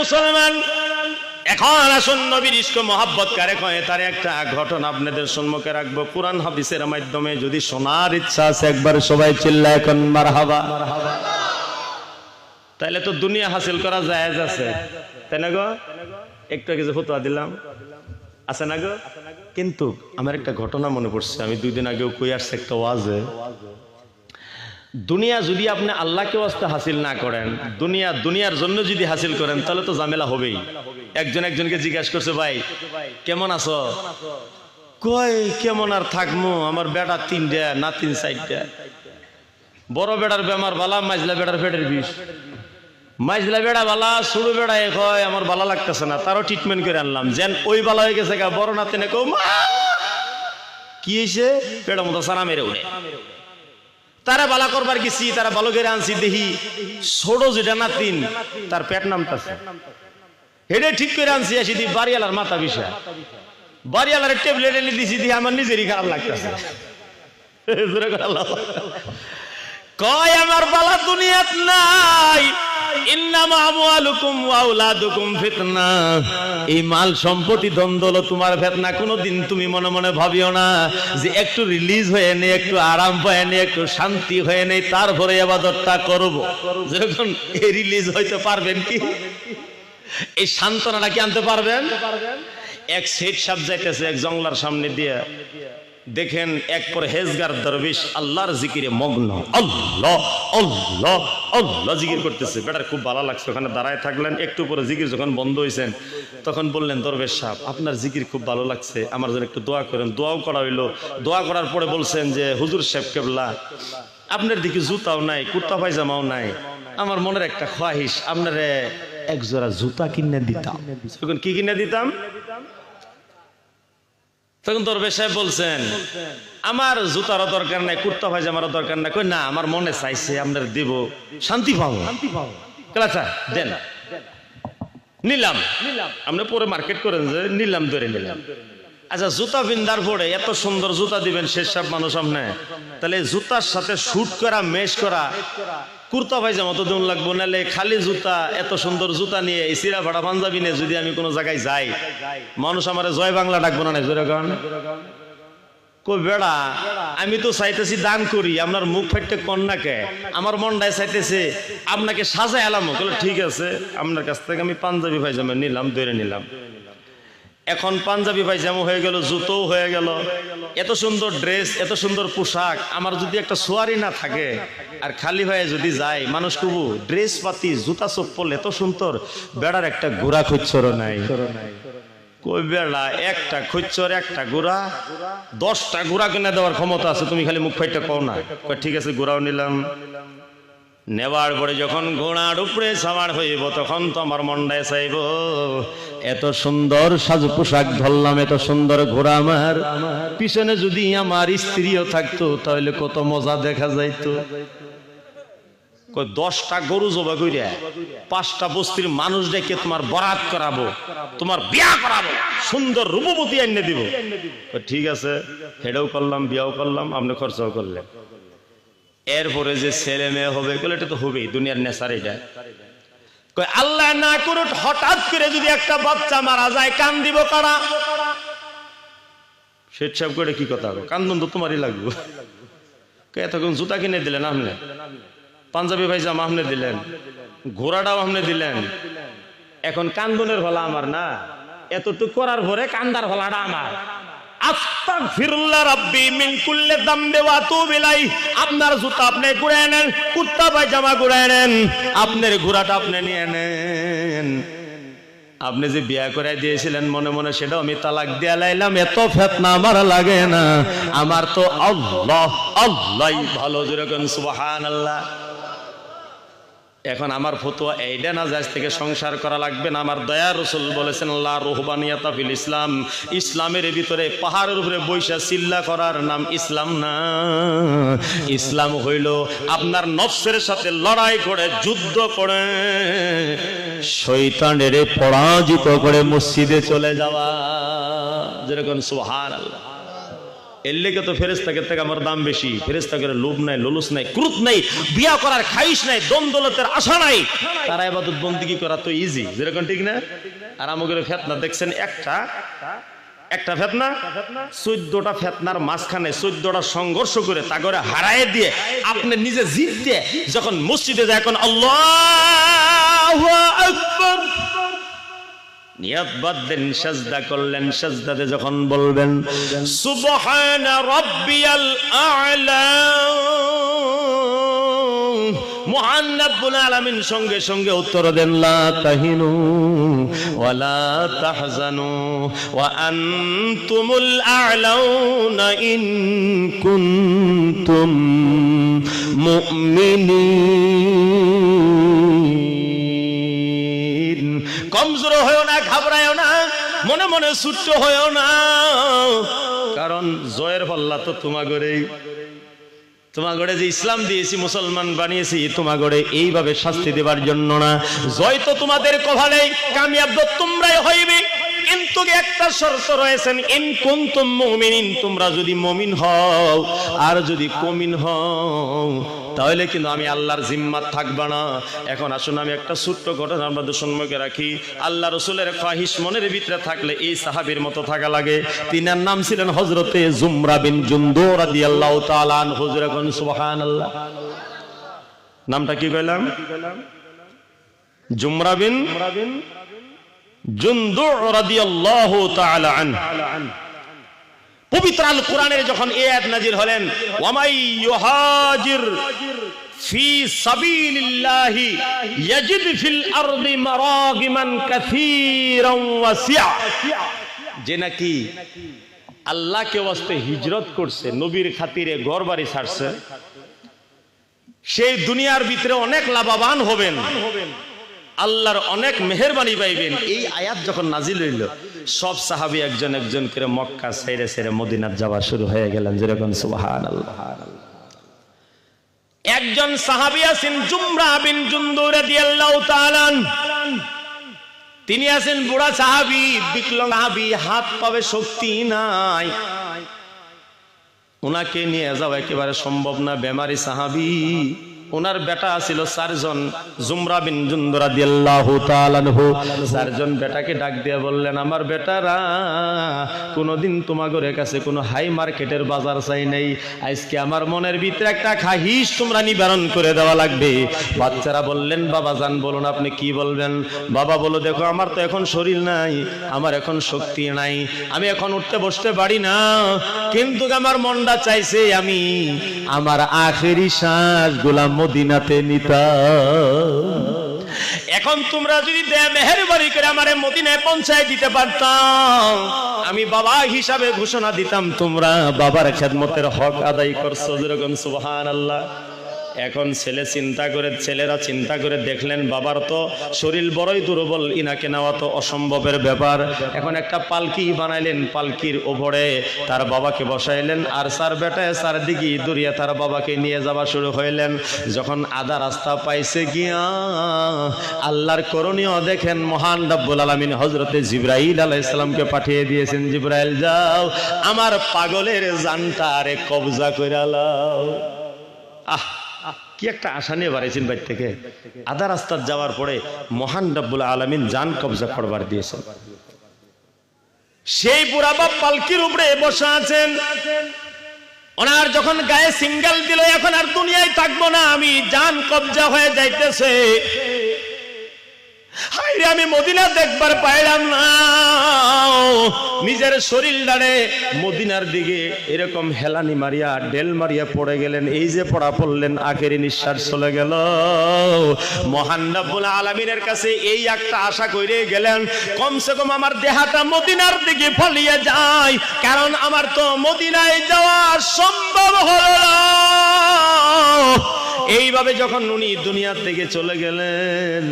মুসলমান। এখন আসুন নবীর ইস্ক মহাব্বত কারে কয়ে, তার একটা ঘটনা আপনাদের সম্মুখে রাখব। কোরআন হাদিসের মাধ্যমে যদি শোনার ইচ্ছা আছে, একবার সবাই চিল্লা এখন মারহাবা। তাইলে তো দুনিয়া হাসিল করা জায়েজ আছে। তাই না গো? একটু কিছু ফতোয়া দিলাম। আছে না গো? কিন্তু আমার একটা ঘটনা মনে পড়ছে। আমি দুই দিন আগেও কই আসছে একটা ওয়াজে দুনিয়া যদি আপনি আল্লাহকে ওয়াস্তে হাসিল না করেন, দুনিয়া, দুনিয়ার জন্য যদি হাসিল করেন, তাহলে তো ঝামেলা হবেই। একজন একজনকে জিজ্ঞাসা করছে, ভাই, কেমন আছো? কই কেমন আর থাকমু? আমার বেটা তিনটা না তিন চারটা। বড় বেড়ার বেমার বালা মাইজলা বেড়ার পেটের বিষ। মাইজলা বেড়া বালা সরু বেড়া এক হয় আমার বালা লাগতেছে না, তারও ট্রিটমেন্ট করে আনলাম। যেন ওই বালা হয়ে গেছে গা, বড় নাতে কৌ মা! কি হয়েছে পেড়া মতো সারা মেরে উঠে। তারা বালা করবার গেছি, তারা ভালো করে আনছি দেখি ছোট যেটা না তিন তার পেট নামটা হেডে ঠিক করে আনছি, আসি দি বাড়িয়ালার মাথা বিষা। বাড়িয়ালার ট্যাবলেট এনে দিছি দিয়ে আমার নিজেরই খারাপ লাগতেছে। কয়, আমার বালা দুনিয়াত নাই। এই মাল সম্পত্তি দ্বন্দ্ব তোমার ফেতনা, কোনোদিন তুমি মনে মনে ভাবিও না যে একটু রিলিজ হয়ে নে, একটু আরাম পায় নে, একটু শান্তি হয়ে নেই তারপরে আবাদতটা করব। যখন এই রিলিজ হইতে পারবেন কি? এই সান্ত্বনাটা কি আনতে পারবেন? এক সেট সাপ যাইতেছে এক জংলার সামনে দিয়ে। দেখেন এক পর হেজগার দরবেশ আল্লাহর জিকিরে মগ্ন। আল্লাহ আল্লাহ আল্লাহ জিকির করতেছে। বেটার খুব ভালো লাগছে। ওখানে দাঁড়ায় থাকলেন একটু পরে জিকির যখন বন্ধ হয়েছেন তখন বললেন দরবেশ সাহেব আপনার জিকির খুব ভালো লাগছে। আমার জন্য একটু দোয়া করেন। দোয়াও করা হইল। দোয়া করার পরে বলছেন যে হুজুর সাহেব কেবলা আপনার দিকে জুতাও নাই কুর্তা পায়জামাও নাই। আমার মনের একটা খোয়াহিশ আপনারে এক জোড়া জুতা কিনে দিতাম। তখন কি কিনে দিতাম? তখন দরবেশ সাহেব বলছেন আমার জুতারও দরকার নাই কুর্তা পায়জামারও দরকার নাই। কই না আমার মনে চাইছে আপনার দিব শান্তি পাবো। কালাচা দেন। নিলাম। আপনি পরে মার্কেট করেন যে নিলাম ধরে নিলাম আচ্ছা জুতা বিন্দার পরে এত সুন্দর জুতা দিবেন শেষসব মানুষ আপনি তাহলে জুতার সাথে শুট করা মেশ করা কুর্তা পায়জামা তো দিন লাগবো নাহলে খালি জুতা, এত সুন্দর জুতা নিয়ে এই সিরা ভাড়া পাঞ্জাবি নিয়ে যদি আমি কোনো জায়গায় যাই, মানুষ আমার জয় বাংলা ডাকবো না জোরে গান কই বেড়া, আমি তো চাইতেছি দান করি, আপনার মুখ ফাইটে কন্যাকে আমার মনটায় চাইতেছে, আপনাকে সাজাই এলাম ঠিক আছে, আপনার কাছ থেকে আমি পাঞ্জাবি পায়জামা নিলাম, ধরে নিলাম। এখন পাঞ্জাবি পায়জামা হয়ে গেল, জুতোও হয়ে গেল। এত সুন্দর ড্রেস এত সুন্দর পোশাক, আমার যদি একটা সোয়ারি না থাকে, আর খালি হয়ে যদি যায়, মানুষ কবু ড্রেস পাতি, জুতা চপ্পল এত সুন্দর, বেড়ার একটা ঘোড়া খুচ্ছর নাই। একটা খুচ্ছর, একটা গোড়া গোড়া কিনে দেওয়ার ক্ষমতা আছে, তুমি খালি মুখ ফাইটটা কও না। ঠিক আছে গোড়াও নিলাম। নেওয়ার পরে যখন ঘোড়ার উপরে সামার হইব, তখন তো আমার মনটায় চাইব এত সুন্দর সাজু পোশাক ধরলাম, এত সুন্দর ঘোড়া আমার। পিছনে যদি আমার স্ত্রীও থাকতো, তাহলে কত মজা দেখা যাইত। দশটা গরু জবা কইরা, পাঁচটা বস্তির মানুষ ডেকে তোমার বরাত করাবো, তোমার বিয়া করাবো, সুন্দর রূপবতী এনে দিব। ঠিক আছে, হেডেও করলাম, বিয়াও করলাম, আপনি খরচাও করলেন। এরপরে যে ছেলে মেয়ে হবে, এগুলো এটা তো হবেই, দুনিয়ার নেশার এটা। আল্লাহ না করুক, হঠাৎ করে যদি একটা বাচ্চা মারা যায়, কান দিব কারা? শেঠ করে কি কথা কান্দন তো তোমারই লাগবে। এতক্ষণ জুতা কিনে দিলেন আপনি পাঞ্জাবি ভাইজামা আপনি দিলেন? ঘোড়াটাও আপনি দিলেন? এখন কান্দনের ভলা আমার না। এতটুকু করার পরে কান্দার ভলাটা আমার। আপনার জুতা আপনি ঘুরে নেন কুর্তা পায়জামা ঘুরে নেন আপনার ঘোড়াটা আপনি নিয়ে নেন আপনি যে বিয়া করে দিয়েছিলেন, মনে মনে সেটাও আমি তালাক দিয়া লাইলাম, এত ফেতনা আমার লাগে না। আমার তো আল্লাহ আল্লাহ ভালো যেরকম সুবাহান আল্লাহ এখন আমার ফতুয়া এইটা না যাজ থেকে সংসার করা লাগবে না। আমার দয়া রসুল বলেছেন আল্লাহ রোহবানিয়াতা ফিল ইসলাম। ইসলামের ভিতরে পাহাড়ের উপরে বৈশা চিল্লা করার নাম ইসলাম না। ইসলাম হইল আপনার নফসের সাথে লড়াই করে, যুদ্ধ করে শৈতানের পরাজিত করে মসজিদে চলে যাওয়া। যেরকম সুহান আল্লাহ এর লেগে তো ফেরেস্তাকের থেকে আমার দাম বেশি? ফেরেস্তাকের লোভ নাই, ললুস নাই, ক্রুত নাই, বিয়া করার খাইশ নাই দন্দলতের আশা নাই। তারা এবাদত বন্দিগি করা তো ইজি যেরকম ঠিক না? আর আমাদের ফেতনা দেখছেন একটা। একটা ফেতনা? চোদ্দটা ফেতনার মাঝখানে চোদ্দটা সংঘর্ষ করে তা করে হারায় দিয়ে আপনি নিজে জিত দিয়ে যখন মসজিদে যায় এখন আল্লাহ আকবার। নিয়ত বাঁধলেন সাজদা করলেন সাজদাতে যখন বলবেন সুবহান রাব্বিয়াল আ'লা। মহান রব্বুল আলামিন সঙ্গে সঙ্গে উত্তর দেন লা তাহিনু ওয়ালা তাহজানু ওয়া আনতুমুল আ'লাউনা ইন কুনতুম মুমিনিন। কমজোর হয়েও না, ঘাবড়ায়ও না, মনে মনে ছুট্ট হয়েও না। কারণ জয়ের পাল্লা তো তোমাগরেই তোমাগড়ে যে ইসলাম দিয়েছি, মুসলমান বানিয়েছি, তোমাগড়ে এইভাবে শাস্তি দেবার জন্য না। জয় তো তোমাদের কভালেই কামিয়াব তোমরাই হইবে। কিন্তু একটা শর্ত রয়েছেন, ইন কুনতুম মুমিনিন তোমরা যদি মুমিন হও আর যদি কমিন হও, তাহলে কিন্তু আমি আল্লাহর জিম্মাত থাকবা না। এখন আসুন, আমি একটা ছোট্ট ঘটনা আপনাদের সম্মুখে রাখি। আল্লাহ রসুলের ফাহিস মনের ভিতরে থাকলে এই সাহাবীর মতো থাকা লাগে। তিনার নাম ছিলেন হজরতে জুমরা বিন জুন্দো রাদিয়াল্লাহু তাআলা আনহু। হুজুর কোন সুবহানাল্লাহ। নামটা কি কইলাম? জুমরা বিন যে নাকি আল্লাহকে ওয়াস্তে হিজরত করছে, নবীর খাতিরে ঘর বাড়ি ছাড়ছে, সেই দুনিয়ার ভিতরে অনেক লাভবান হবেন। আল্লাহর অনেক মেহরবানি পাইবেন। এই আয়াত যখন নাজিল হইল সব সাহাবি একজন একজন করে মক্কা ছেড়ে সেরে মদিনার যাওয়া শুরু হয়ে গেলেন যেরকম সুবাহান একজন সাহাবি আছেন জুমরা বিন জুন্দুর রাদিয়াল্লাহু তাআলা তিনি আছেন বুড়া সাহাবি বিকলাঙ্গ সাহাবি হাত পাবে শক্তি নাই। ওনাকে নিয়ে যাওয়া একেবারে সম্ভব না বেমারি সাহাবি। ওনার বেটা ছিল চারজন, জুমরা বিন জুন্দরা দিয়াল্লাহু তাআলাহু চারজন বেটাকে ডাক দিয়ে বললেন, আমার বেটারা, কোনোদিন তোমাগরের কাছে কোনো হাই মার্কেটের বাজার চাই নাই। আজকে আমার মনের ভিতরে একটা খাহিস তোমরা নিবারণ করে দেওয়া লাগবে। বাচ্চারা বললেন, বাবা জান, বলুন আপনি কি বলবেন? বাবা বলো দেখো, আমার তো এখন শরীর নাই, আমার এখন শক্তি নাই। আমি এখন উঠতে বসতে পারি না, কিন্তু আমার মনটা চাইছে আমি আমার আখেরি শ্বাস গোলাম মদিনাতে নিতাম এখন তোমরা যদি মেহরবানি করে আমারে মদিনায় পৌঁছায় দিতে পারতাম আমি বাবা হিসাবে ঘোষণা দিতাম, তোমরা বাবার খেদমতের হক আদায় করছ, যেরকম সুবহান আল্লাহ এখন ছেলে চিন্তা করে, ছেলেরা চিন্তা করে দেখলেন, বাবার তো শরীর বড়ই দুর্বল, ইনাকে নেওয়া তো অসম্ভবের ব্যাপার। এখন একটা পালকি বানাইলেন, পালকির ওপরে তার বাবাকে বসাইলেন, আর সার বেটায় সার দিকে দূরিয়া তার বাবাকে নিয়ে যাওয়া শুরু হইলেন। যখন আধা রাস্তা পাইছে গিয়া, আল্লাহর করণীয় দেখেন, মহান রব্বুল আলমিন হজরতে জিব্রাইল আলাহ ইসলামকে পাঠিয়ে দিয়েছেন, জিব্রাইল যাও, আমার পাগলের জানটা আরে কবজা করে লাও। আহ! কি একটা আশা নিয়ে বাড়াইছেন বাড়ি থেকে? আধা রাস্তার যাওয়ার পরে মহান রব্বুল আলমিন জান কবজা করবার দিয়েছেন। সেই বুড়া বাপ পালকির উপরে বসে আছেন। ওনার যখন গায়ে সিঙ্গেল দিল, এখন আর দুনিয়ায় থাকব না, আমি জান কবজা হয়ে যাইতেছে। আমি মদিনা দেখবার পাইলাম না। নিজের শরীর দাঁড়ে মদিনার দিকে এরকম হেলানি মারিয়া, ডেল মারিয়া পড়ে গেলেন, এই যে পড়া পড়লেন, আখেরি নিঃশ্বাস চলে গেল। মহান আলমিনের কাছে এই একটা আশা করে গেলেন, কমসে কম আমার দেহাটা মদিনার দিকে ফলিয়ে যায়, কারণ আমার তো মদিনায় যাওয়া সম্ভব হলো এইভাবে যখন উনি দুনিয়ার থেকে চলে গেলেন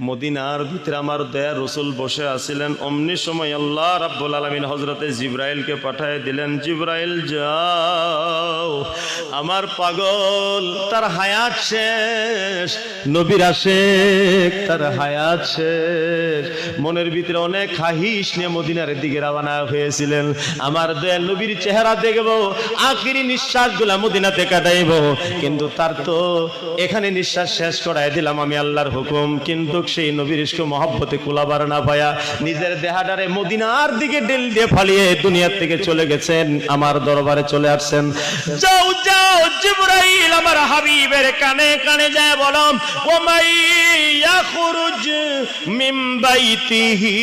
মদিনার ভিতরে আমার দয়া রসুল বসে আছিলেন। অমনি সময় আল্লাহ রাব্বুল আলমিন হজরতে জিব্রাইলকে পাঠায় দিলেন, জিব্রাইল, যাও। আমার পাগল, তার হায়াত শেষ। নবীর আশেক, তার হায়াত শেষ। মনের ভিতরে অনেক হাহিস নিয়ে মদিনার দিকে রওনা হয়েছিলেন। আমার দয়াল নবীর চেহারা দেখব, আখিরি নিঃশ্বাসগুলা মদিনাতে কাটাইব। কিন্তু তার তো এখানে নিঃশ্বাস শেষ করাই দিলাম আমি আল্লাহর হুকুম। কিন্তু সেই নবীর ইস্ক মহব্বতে কুলাবার না পায়া নিজের দেহাডারে মদিনার দিকে ডেল দিয়ে ফালিয়ে দুনিয়ার থেকে চলে গেছেন, আমার দরবারে চলে আসছেন। যাও যাও, জিব্রাইল আমার হাবিবের কানে কানে যায় বলো ও মাই ইয়াখরুজ মিন বাইতিহি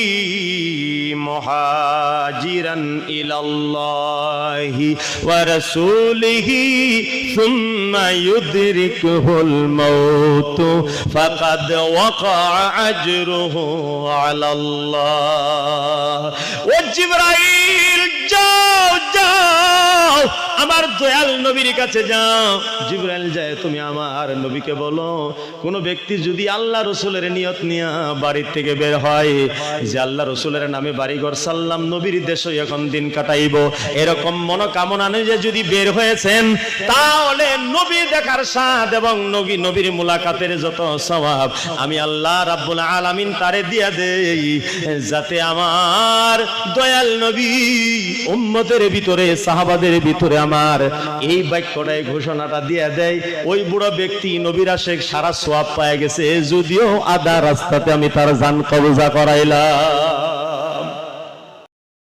মুহাজিরান ইলাল্লাহি ওয়া রাসূলিহি সুম্মা ইউদরিকুহুল মাউত। ফাকাদ ওয়াকা আজরুহু আলাল্লাহ ও জিব্রাইল যাও যাও আমার দয়াল নবীর কাছে যাও। জিব্রাইল যায়, তুমি আমার নবীকে বলো, কোন ব্যক্তি যদি আল্লাহ রসুলের নিয়ত নিয়া বাড়ির থেকে বের হয়, যে আল্লাহ রসুলের নামে বাড়িঘর সাল্লাম নবীর দেশে এখন দিন কাটাইব। এরকম মনোকামনা যে যদি বের হয়েছেন, তাহলে নবী দেখার স্বাদ এবং নবী, নবীর মুলাকাতের যত স্বভাব, আমি আল্লাহ রাব্বুল আলামিন তারে দিয়া দেই, যাতে আমার দয়াল নবী উম্মতের ভিতরে, সাহাবাদের ভিতরে আমার এই বাক্যটাই ঘোষণাটা দিয়ে দেয়, ওই বুড়ো ব্যক্তি নবীরা শেখ সারা সোয়াব পায় গেছে যদিও আদা রাস্তাতে আমি তার জান কবজা করাইলাম।